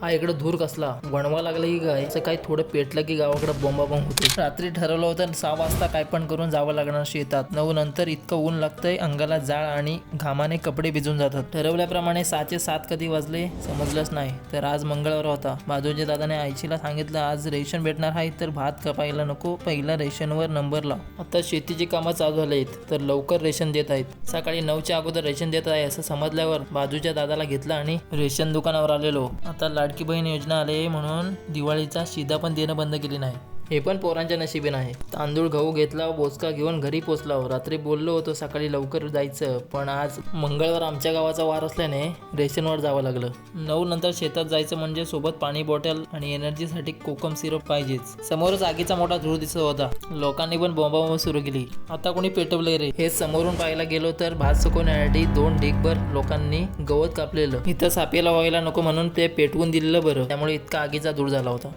हा इकडे धूर कसला? वणवा लागला की काय? असं काही थोडं पेटलं की गावाकडे बोंबा होते रात्री ठरवलं होतं सहा वाजता काय पण करून जावं लागणार शेतात. नऊ नंतर इतकं ऊन लागतंय अंगाला जाळ आणि घामाने कपडे भिजून जातात. ठरवल्याप्रमाणे सहाचे सात कधी वाजले समजलंच नाही. तर आज मंगळवार होता. बाजूच्या दादाने आईशीला सांगितलं आज रेशन भेटणार आहे तर भात कपायला नको. पहिला रेशनवर नंबर लाव. आता शेतीची कामं चालू झाली आहेत तर लवकर रेशन देत आहेत. सकाळी नऊच्या अगोदर रेशन देत आहे असं समजल्यावर बाजूच्या दादाला घेतलं आणि रेशन दुकानावर आलेलो. आता लाडकी बहीण योजना आले म्हणून दिवाळीचा शिधा पण देणं बंद केली नाही. हे पण पोरांच्या नशिबीन आहे. तांदूळ गहू घेतला बोचका घेऊन घरी पोचला रात्री बोललो होतो सकाळी लवकर जायचं. पण आज मंगळवार आमच्या गावाचा वार असल्याने रेशनवर जावं लागलं. नऊ नंतर शेतात जायचं म्हणजे सोबत पाणी बॉटल आणि एनर्जीसाठी कोकम सिरप पाहिजेच. समोरच आगीचा मोठा धूर दिसत होता. लोकांनी पण बोंबाबोंब सुरू केली. आता कोणी पेटवले रे? हे समोरून पाहायला गेलो तर भात सुकवण्यासाठी दोन ढीकभर लोकांनी गवत कापलेलं. इथं सापेला व्हायला नको म्हणून ते पेटवून दिलेलं बरं. त्यामुळे इतका आगीचा धूर झाला होता.